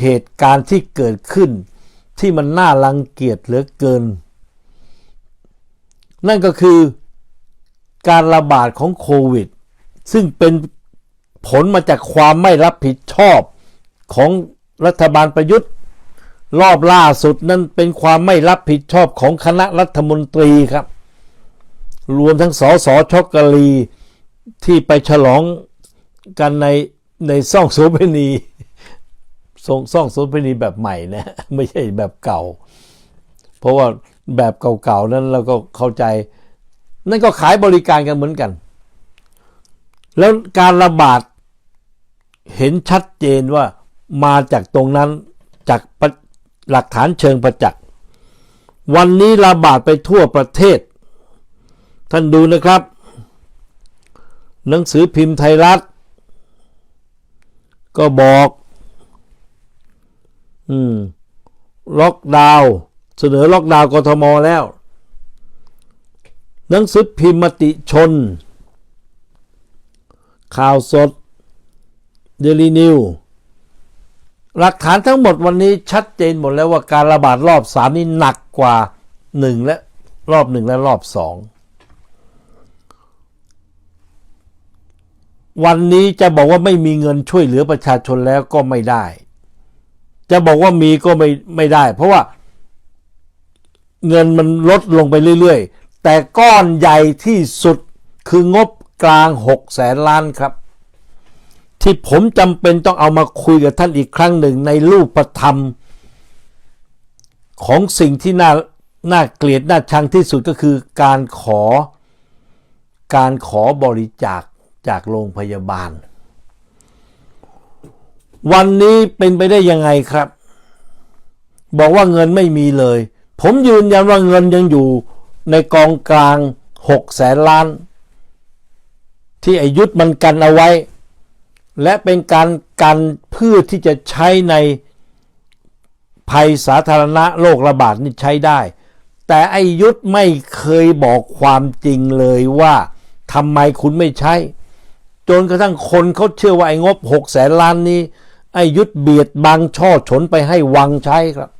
เหตุการณ์ที่เกิดขึ้น ที่มันน่ารังเกียจเหลือเกิน นั่นก็คือการระบาดของโควิด ซึ่งเป็นผลมาจากความไม่รับผิดชอบของรัฐบาลประยุทธ์ รอบล่าสุดนั้นเป็นความไม่รับผิดชอบของคณะรัฐมนตรีครับ รวมทั้งสอสช็อกกะลีที่ไปฉลองกันในในซ่องโสเภณี ซ่องซ่องโสเภณีแบบใหม่นะไม่ใช่แบบเก่า เพราะว่าแบบเก่าๆนั้นเราก็เข้าใจ นั่นก็ขายบริการกันเหมือนกัน แล้วการระบาดเห็นชัดเจนว่ามาจากตรงนั้นจากหลักฐานเชิงประจักษ์วันนี้ระบาดไปทั่วประเทศ ท่านดูนะครับ หนังสือพิมพ์ไทยรัฐ ก็บอก อืม ล็อกดาวน์เสนอล็อกดาวน์กทมแล้ว หนังสือพิมพ์มติชน ข่าวสดเดลีนิวหลักฐานทั้งหมดวันนี้ชัดเจนหมดแล้วว่าการระบาดรอบสามนี่หนักกว่าหนึ่งและรอบหนึ่งและรอบสองวันนี้จะบอกว่าไม่มีเงินช่วยเหลือประชาชนแล้วก็ไม่ได้ จะบอกว่ามีก็ไม่ไม่ได้ เพราะว่าเงินมันลดลงไปเรื่อยๆ แต่ก้อนใหญ่ที่สุดคืองบกลาง6แสนล้านครับ ที่ผมจำเป็นต้องเอามาคุยกับท่านอีกครั้งหนึ่งในรูปธรรม ของสิ่งที่น่าน่าเกลียดน่าชังที่สุดก็คือการขอ การขอบริจาคจากโรงพยาบาล วันนี้เป็นไปได้ยังไงครับ บอกว่าเงินไม่มีเลย ผมยืนยันว่าเงินยังอยู่ในกองกลาง6แสนล้าน ที่อายุธมันกันเอาไว้ และเป็นการกันเพื่อที่จะใช้ในภัยสาธารณะโรคระบาดนี่ใช้ได้ แต่ไอยุทธไม่เคยบอกความจริงเลยว่าทำไมคุณไม่ใช้ จนกระทั่งคนเขาเชื่อว่าไอ้งบหกแสนล้านนี้ ไอ้ยุทธเบียดบังช่อฉนไปให้วังใช้ครับ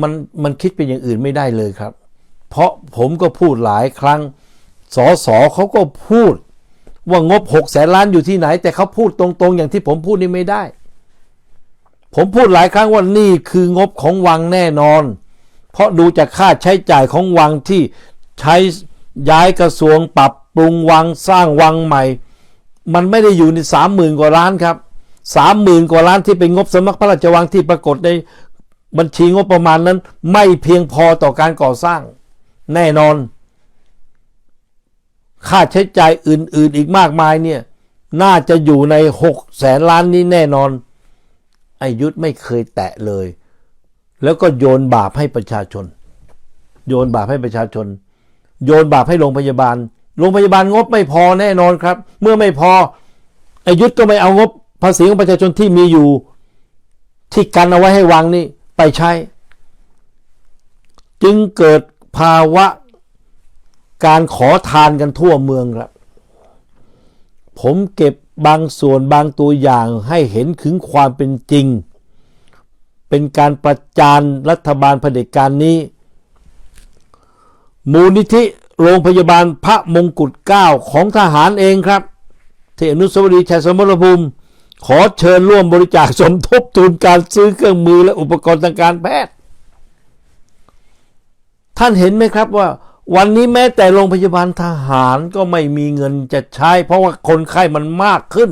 มันมันคิดเป็นอย่างอื่นไม่ได้เลยครับ เพราะผมก็พูดหลายครั้งสอสอเขาก็พูดว่างบหกแสนล้านอยู่ที่ไหน แต่เขาพูดตรงๆ อย่างที่ผมพูดนี่ไม่ได้ ผมพูดหลายครั้งว่านี่คืองบของวังแน่นอน เพราะดูจากค่าใช้จ่ายของวังที่ใช้ย้ายกระทรวงปรับปรุงวังสร้างวังใหม่ มันไม่ได้อยู่ในสามหมื่นกว่าล้านครับสามหมื่นกว่าล้านที่เป็นงบสำนักพระราชวังที่ปรากฏในบัญชีงบประมาณนั้น ไม่เพียงพอต่อการก่อสร้าง แน่นอน ค่าใช้จ่ายอื่น ๆ อีกมากมายเนี่ย น่าจะอยู่ในหกแสนล้านนี้แน่นอนไอยุทธไม่เคยแตะเลย แล้วก็โยนบาปให้ประชาชน โยนบาปให้ประชาชน โยนบาปให้โรงพยาบาล โรงพยาบาลงบไม่พอแน่นอนครับ เมื่อไม่พอไอยุทธก็ไม่เอางบภาษีของประชาชนที่มีอยู่ ที่กันเอาไว้ให้วังนี่ไปใช้ จึงเกิดภาวะการขอทานกันทั่วเมืองครับ ผมเก็บบางส่วนบางตัวอย่างให้เห็นถึงความเป็นจริง เป็นการประจานรัฐบาลเผด็จการนี้ มูลนิธิ โรงพยาบาลพระมงกุฎเกล้าของทหารเองครับที่อนุสาวรีย์ชัยสมรภูมิ ขอเชิญร่วมบริจาคสมทบทุนการซื้อเครื่องมือและอุปกรณ์ทางการแพทย์ ท่านเห็นไหมครับว่า วันนี้แม้แต่โรงพยาบาลทหารก็ไม่มีเงินจะใช้ เพราะว่าคนไข้มันมากขึ้น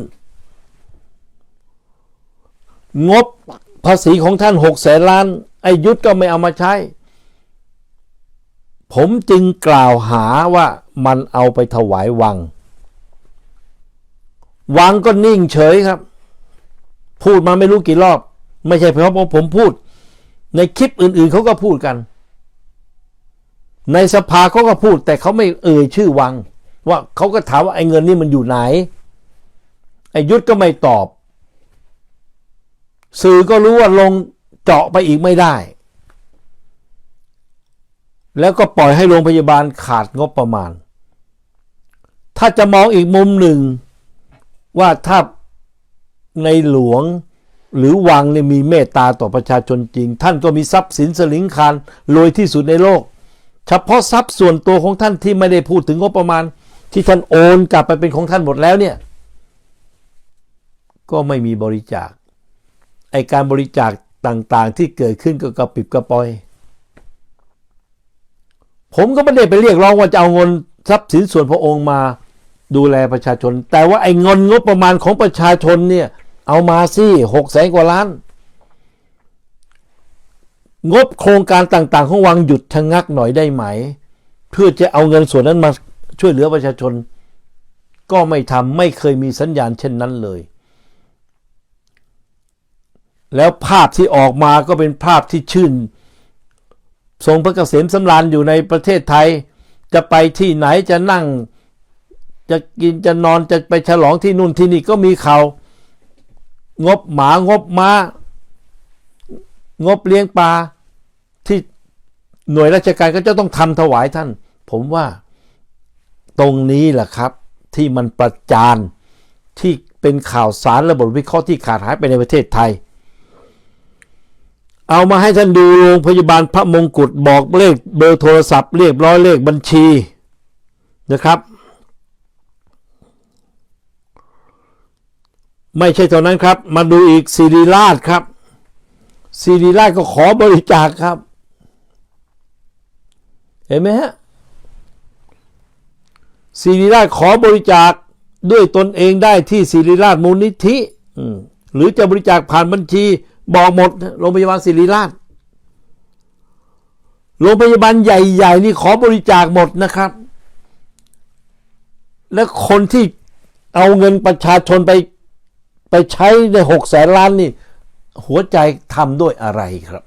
งบภาษีของท่านหกแสนล้านไอยุทธก็ไม่เอามาใช้ ผมจึงกล่าวหาว่ามันเอาไปถวายวัง วังก็นิ่งเฉยครับ พูดมาไม่รู้กี่รอบ ไม่ใช่เพราะผมพูด ในคลิปอื่นๆเขาก็พูดกัน ในสภาเขาก็พูด แต่เขาไม่เอ่ยชื่อวัง ว่าเขาก็ถามว่าไอ้เงินนี่มันอยู่ไหนไอ้ยุทธก็ไม่ตอบ สื่อก็รู้ว่าลงเจาะไปอีกไม่ได้ แล้วก็ปล่อยให้โรงพยาบาลขาดงบประมาณ ถ้าจะมองอีกมุมหนึ่ง ว่าถ้าในหลวงหรือวังเนี่ยมีเมตตาต่อประชาชนจริง ท่านก็มีทรัพย์สินสลิงคารรวยที่สุดในโลก เฉพาะทรัพย์ส่วนตัวของท่านที่ไม่ได้พูดถึงงบประมาณ ที่ท่านโอนกลับไปเป็นของท่านหมดแล้วเนี่ย ก็ไม่มีบริจาคไอการบริจาคต่างๆ ที่เกิดขึ้นก็กระปิบกระปอย ผมก็ไม่ได้ไปเรียกร้องว่าจะเอาเงินทรัพย์สินส่วนพระองค์มาดูแลประชาชน แต่ว่าไอ้เงินงบประมาณของประชาชนเนี่ยเอามาสิหกแสนกว่าล้าน งบโครงการต่างๆ ของวังหยุดชะงักหน่อยได้ไหม เพื่อจะเอาเงินส่วนนั้นมาช่วยเหลือประชาชน ก็ไม่ทำไม่เคยมีสัญญาณเช่นนั้นเลย แล้วภาพที่ออกมาก็เป็นภาพที่ชื่น ทรงพระเกษมสำราญอยู่ในประเทศไทย จะไปที่ไหนจะนั่ง จะกินจะนอนจะไปฉลองที่นู่นที่นี่ก็มีข่าวงบหมางบม้า งบเลี้ยงปลาที่หน่วยราชการก็จะต้องทำถวายท่าน ผมว่าตรงนี้แหละครับ ที่มันประจานที่เป็นข่าวสารระบบวิเคราะห์ที่ขาดหายไปในประเทศไทย เอามาให้ท่านดูโรงพยาบาลพระมงกุฎบอกเลขเบอร์โทรศัพท์เรียบร้อยเลขบัญชีนะครับ ไม่ใช่เท่านั้นครับ มาดูอีกศิริราชครับศิริราชก็ขอบริจาคครับ เห็นไหมฮะศิริราชขอบริจาคด้วยตนเองได้ที่ศิริราชมูลนิธิหรือจะบริจาคผ่านบัญชี บอกหมด โรงพยาบาลศิริราช โรงพยาบาลใหญ่ ๆ นี่ขอบริจาคหมดนะครับ และคนที่เอาเงินประชาชนไปไปใช้ในหกแสนล้านนี่ หัวใจทำด้วยอะไรครับ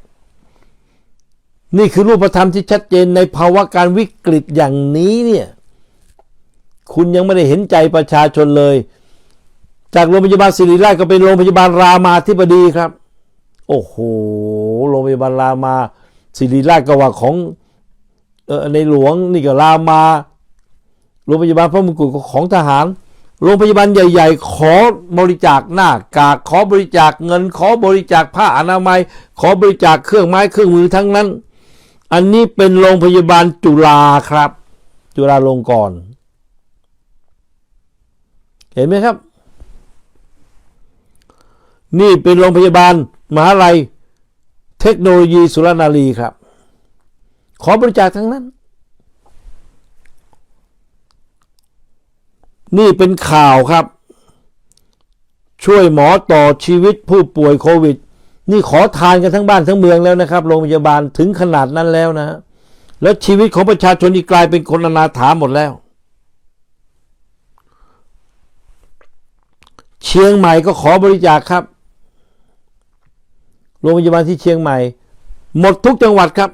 นี่คือรูปธรรมที่ชัดเจนในภาวะการวิกฤตอย่างนี้เนี่ย คุณยังไม่ได้เห็นใจประชาชนเลย จากโรงพยาบาลศิริราชก็เป็นโรงพยาบาลรามาธิบดีครับ โอ้โหโรงพยาบาลรามาศิริราชก็ว่าของเออในหลวงนี่ก็รามาโรงพยาบาลพระมงกุฎของทหาร โรงพยาบาลใหญ่ ๆ ขอบริจาคหน้ากากขอบริจาคเงิน ขอบริจาคผ้าอนามัย ขอบริจาคเครื่องไม้เครื่องมือทั้งนั้น อันนี้เป็นโรงพยาบาลจุฬาครับ จุฬาลงกรณ์เห็นไหมครับ นี่เป็นโรงพยาบาล มหาลัยเทคโนโลยีสุรนารีครับ ขอบริจาคทั้งนั้น นี่เป็นข่าวครับ ช่วยหมอต่อชีวิตผู้ป่วยโควิด นี่ขอทานกันทั้งบ้านทั้งเมืองแล้วนะครับ โรงพยาบาลถึงขนาดนั้นแล้วนะฮะแล้วชีวิตของประชาชนนี่กลายเป็นคนอนาถาหมดแล้ว เชียงใหม่ก็ขอบริจาคครับ โรงพยาบาลที่เชียงใหม่ หมดทุกจังหวัดครับ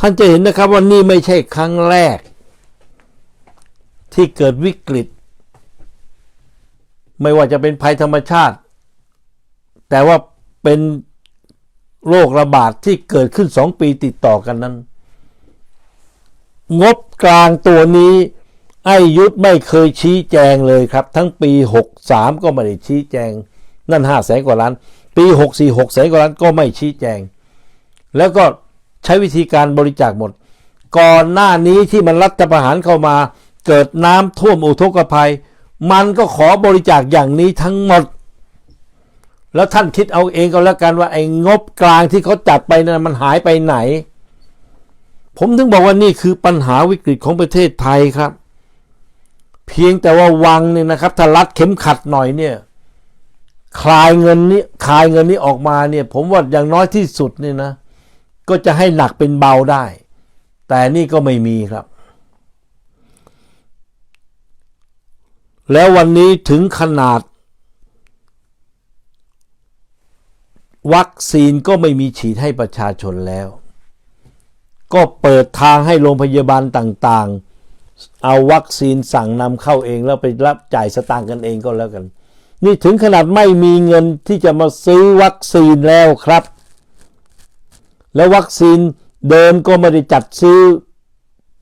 ท่านจะเห็นนะครับว่านี่ไม่ใช่ครั้งแรก ที่เกิดวิกฤต ไม่ว่าจะเป็นภัยธรรมชาติ แต่ว่าเป็นโรคระบาดที่เกิดขึ้นสองปีติดต่อกันนั้น งบกลางตัวนี้ไอ้ยุทธไม่เคยชี้แจงเลยครับ ทั้งปี 63 ก็ไม่ได้ชี้แจง นั่น5แสนกว่าล้าน ปี64 6แสนกว่าล้านก็ไม่ชี้แจง แล้วก็ใช้วิธีการบริจาคหมด ก่อนหน้านี้ที่มันรัฐประหารเข้ามา เกิดน้ำท่วมอุทกภัย มันก็ขอบริจาคอย่างนี้ทั้งหมด แล้วท่านคิดเอาเองก็แล้วกันว่าไอ้งบกลางที่เขาจัดไปนั้นมันหายไปไหน ผมถึงบอกว่านี่คือปัญหาวิกฤตของประเทศไทยครับ เพียงแต่ว่าวังเนี่ยนะครับถ้ารัดเข็มขัดหน่อยเนี่ย คลายเงินนี้คลายเงินนี้ออกมาเนี่ย ผมว่าอย่างน้อยที่สุดเนี่ยนะ ก็จะให้หนักเป็นเบาได้ แต่นี่ก็ไม่มีครับ แล้ววันนี้ถึงขนาด วัคซีนก็ไม่มีฉีดให้ประชาชนแล้ว ก็เปิดทางให้โรงพยาบาลต่างๆ เอาวัคซีนสั่งนำเข้าเองแล้วไปรับจ่ายสตางค์กันเองก็แล้วกัน นี่ถึงขนาดไม่มีเงินที่จะมาซื้อวัคซีนแล้วครับ และวัคซีนเดิมก็ไม่ได้จัดซื้อ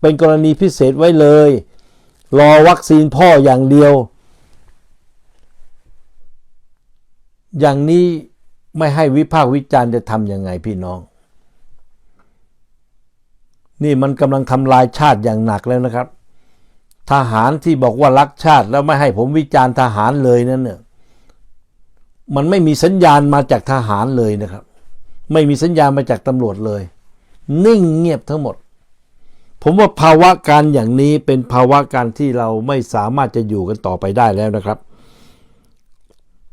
เป็นกรณีพิเศษไว้เลย รอวัคซีนพ่ออย่างเดียว อย่างนี้ไม่ให้วิพากษ์วิจารณ์จะทำยังไงพี่น้อง นี่มันกำลังทำลายชาติอย่างหนักแล้วนะครับทหารที่บอกว่ารักชาติแล้วไม่ให้ผมวิจารณ์ทหารเลยนั่นเนี่ย มันไม่มีสัญญาณมาจากทหารเลยนะครับ ไม่มีสัญญาณมาจากตำรวจเลย นิ่งเงียบทั้งหมด ผมว่าภาวะการอย่างนี้เป็นภาวะการที่เราไม่สามารถจะอยู่กันต่อไปได้แล้วนะครับ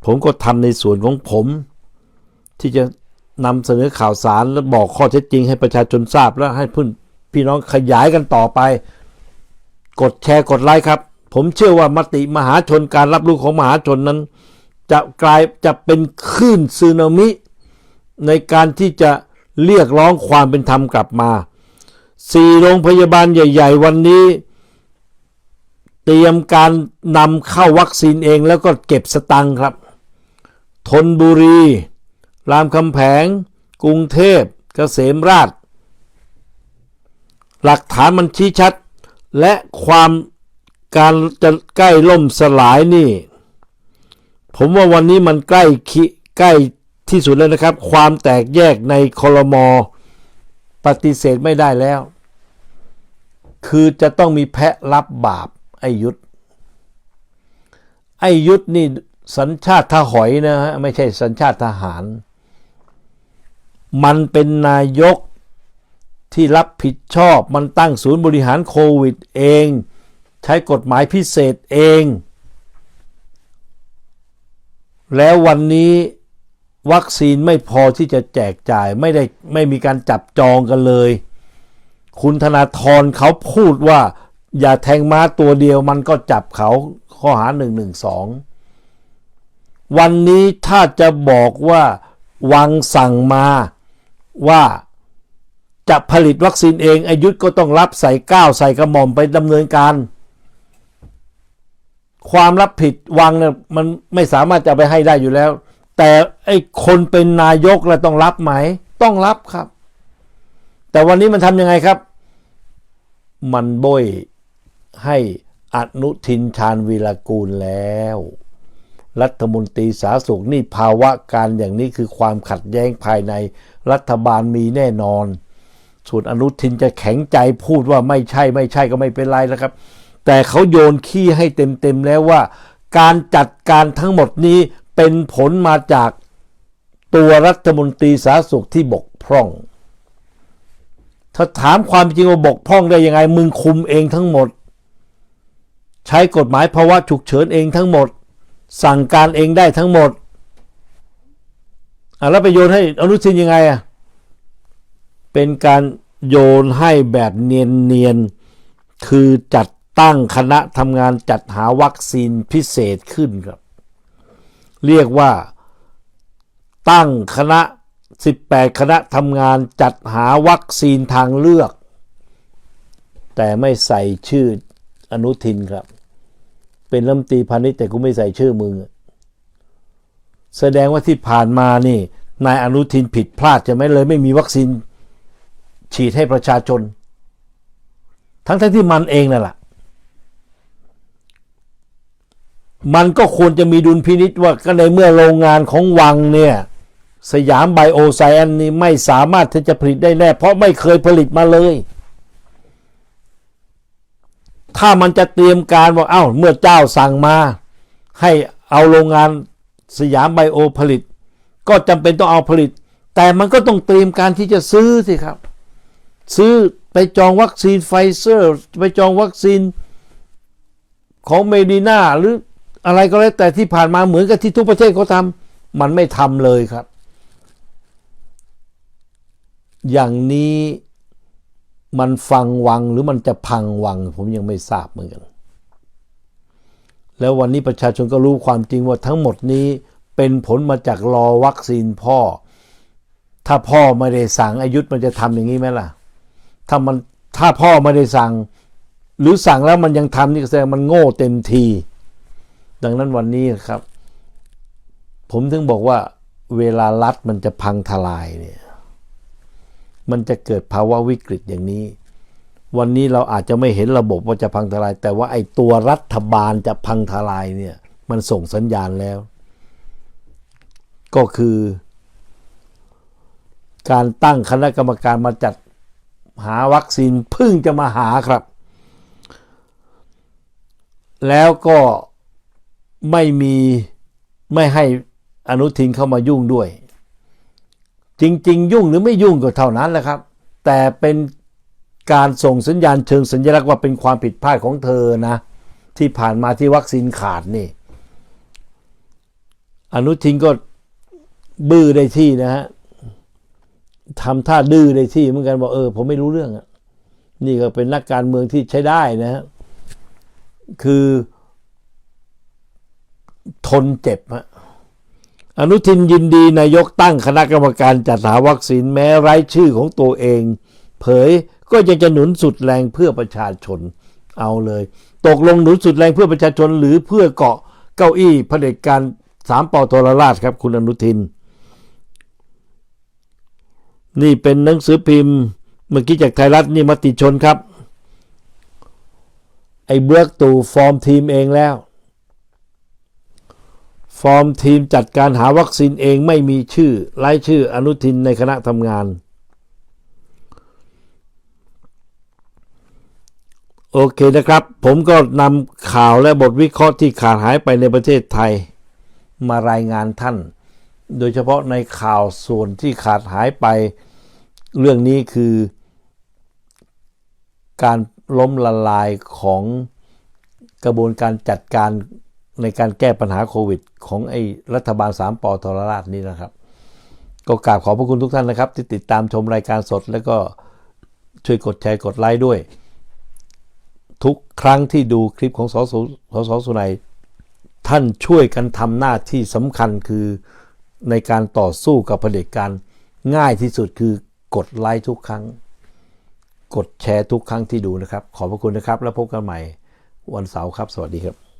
ผมก็ทำในส่วนของผม ที่จะนำเสนอข่าวสารและบอกข้อเท็จจริงให้ประชาชนทราบแล้วให้พื่นพี่น้องขยายกันต่อไป กดแชร์กดไลค์ครับ ผมเชื่อว่ามติมหาชนการรับรู้ของมหาชนนั้น จะกลายจะเป็นคลื่นสึนามิ ในการที่จะเรียกร้องความเป็นธรรมกลับมาสี่โรงพยาบาลใหญ่ ๆ วันนี้ เตรียมการนำเข้าวัคซีนเองแล้วก็เก็บสตังค์ครับทนบุรี รามคำแผง กรุงเทพเกษมราช หลักฐานมันชี้ชัด และความการจะใกล้ล่มสลายนี่ ผมว่าวันนี้มันใกล้คิใกล้ที่สุดแล้วนะครับ ความแตกแยกในคอรมอปฏิเสธไม่ได้แล้ว คือจะต้องมีแพะรับบาปไอยุทธไอยุทธนี่สัญชาติทหอยนะฮะไม่ใช่สัญชาติทหาร มันเป็นนายกที่รับผิดชอบ มันตั้งศูนย์บริหารโควิดเอง ใช้กฎหมายพิเศษเอง แล้ววันนี้วัคซีนไม่พอที่จะแจกจ่ายไม่ได้ไม่มีการจับจองกันเลย คุณธนาธรเขาพูดว่า อย่าแทงม้าตัวเดียวมันก็จับเขาข้อหา1นึวันนี้ถ้าจะบอกว่าวังสั่งมาว่าจะผลิตวัคซีนเองอายุทธก็ต้องรับใส่ก้าวใส่กระหม่อมไปดำเนินการ ความรับผิดวังเนี่ยมันไม่สามารถจะไปให้ได้อยู่แล้ว แต่ไอ้คนเป็นนายกแล้วต้องรับไหม ต้องรับครับ แต่วันนี้มันทำยังไงครับ มันโบยให้อนุทินชาญวีรกูลแล้ว รัฐมนตรีสาธารณสุขนี่ภาวะการอย่างนี้คือความขัดแย้งภายในรัฐบาลมีแน่นอนส่วนอนุทินจะแข็งใจพูดว่าไม่ใช่ไม่ใช่ก็ไม่เป็นไรแล้วครับ แต่เขาโยนขี้ให้เต็มๆแล้วว่า การจัดการทั้งหมดนี้เป็นผลมาจากตัวรัฐมนตรีสาธารณสุขที่บกพร่อง ถ้าถามความจริงว่าบกพร่องได้ยังไง มึงคุมเองทั้งหมด ใช้กฎหมายภาวะฉุกเฉินเองทั้งหมด สั่งการเองได้ทั้งหมดอะแล้วไปโยนให้อนุทินยังไงอะ เป็นการโยนให้แบบเนียนๆ คือจัด ตั้งคณะทำงานจัดหาวัคซีนพิเศษขึ้นครับ เรียกว่า ตั้งคณะ 18 คณะทำงานจัดหาวัคซีนทางเลือก แต่ไม่ใส่ชื่ออนุทินครับ เป็นรัฐมนตรีพาณิชย์แต่กูไม่ใส่ชื่อมึง แสดงว่าที่ผ่านมานี่นายอนุทินผิดพลาดจะไหมเลยไม่มีวัคซีนฉีดให้ประชาชน ทั้งทั้งที่มันเองนั่นแหละ มันก็ควรจะมีดุลพินิษว่าก็ในเมื่อโรงงานของวังเนี่ยสยามไบโอไซแอนนี่ไม่สามารถที่จะผลิตได้แน่ เพราะไม่เคยผลิตมาเลย ถ้ามันจะเตรียมการว่าเอ้าเมื่อเจ้าสั่งมา ให้เอาโรงงานสยามไบโอผลิต ก็จำเป็นต้องเอาผลิต แต่มันก็ต้องเตรียมการที่จะซื้อสิครับ ซื้อไปจองวัคซีนไฟเซอร์ ไปจองวัคซีนของเมดินาหรือ อะไรก็แล้วแต่ที่ผ่านมาเหมือนกับที่ทุกประเทศเขาทำมันไม่ทำเลยครับ อย่างนี้มันฟังวังหรือมันจะพังวัง ผมยังไม่ทราบเหมือนกัน แล้ววันนี้ประชาชนก็รู้ความจริงว่าทั้งหมดนี้เป็นผลมาจากรอวัคซีนพ่อ ถ้าพ่อไม่ได้สั่งอายุธมันจะทำอย่างนี้ไหมล่ะ ถ้ามันถ้าพ่อไม่ได้สั่ง หรือสั่งแล้วมันยังทำนี่แสดงมันโง่เต็มที ดังนั้นวันนี้ครับ ผมถึงบอกว่าเวลารัดมันจะพังทลายเนี่ย มันจะเกิดภาวะวิกฤตอย่างนี้ วันนี้เราอาจจะไม่เห็นระบบว่าจะพังทลาย แต่ว่าไอ้ตัวรัฐบาลจะพังทลายเนี่ย มันส่งสัญญาณแล้ว ก็คือ การตั้งคณะกรรมการมาจัดหาวัคซีนเพิ่งจะมาหาครับ แล้วก็ ไม่มีไม่ให้อนุทินเข้ามายุ่งด้วย จริง ๆ ยุ่งหรือไม่ยุ่งก็เท่านั้นแหละครับ แต่เป็นการส่งสัญญาณเชิงสัญลักษณ์ว่าเป็นความผิดพลาดของเธอนะ ที่ผ่านมาที่วัคซีนขาดนี่ อนุทินก็บื้อได้ที่นะฮะทำท่าดื้อได้ที่เหมือนกันบอกเออ ผมไม่รู้เรื่องอะนี่ก็เป็นนักการเมืองที่ใช้ได้นะฮะคือ ทนเจ็บฮะอนุทินยินดีนายกตั้งคณะกรรมการจัดหาวัคซีนแม้ไร้ชื่อของตัวเอง เผยก็ยังจะหนุนสุดแรงเพื่อประชาชนเอาเลย ตกลงหนุนสุดแรงเพื่อประชาชนหรือเพื่อเกาะเก้าอี้เผด็จการสามปอทรราชครับ คุณอนุทิน นี่เป็นหนังสือพิมพ์ เมื่อกี้จากไทยรัฐนี่มติชนครับ ไอ้เบือกตู่ฟอร์มทีมเองแล้ว ฟอร์มทีมจัดการหาวัคซีนเองไม่มีชื่อไร้ชื่ออนุทินในคณะทำงาน โอเคนะครับ ผมก็นำข่าวและบทวิเคราะห์ที่ขาดหายไปในประเทศไทย มารายงานท่าน โดยเฉพาะในข่าวส่วนที่ขาดหายไป เรื่องนี้คือ การล้มละลายของกระบวนการจัดการ ในการแก้ปัญหาโควิด ของไอ้รัฐบาลสามปอทรราชนี้นะครับ ก็กราบขอบพระคุณทุกท่านนะครับ ที่ติดตามชมรายการสด แล้วก็ช่วยกดแชร์กดไลค์ด้วย ทุกครั้งที่ดูคลิปของสสสสสุนัยท่านช่วยกันทำหน้าที่สำคัญคือในการต่อสู้กับเผด็จการง่ายที่สุดคือกดไลค์ทุกครั้ง กดแชร์ทุกครั้งที่ดูนะครับ ขอบพระคุณนะครับ แล้วพบกันใหม่วันเสาร์ครับ สวัสดีครับ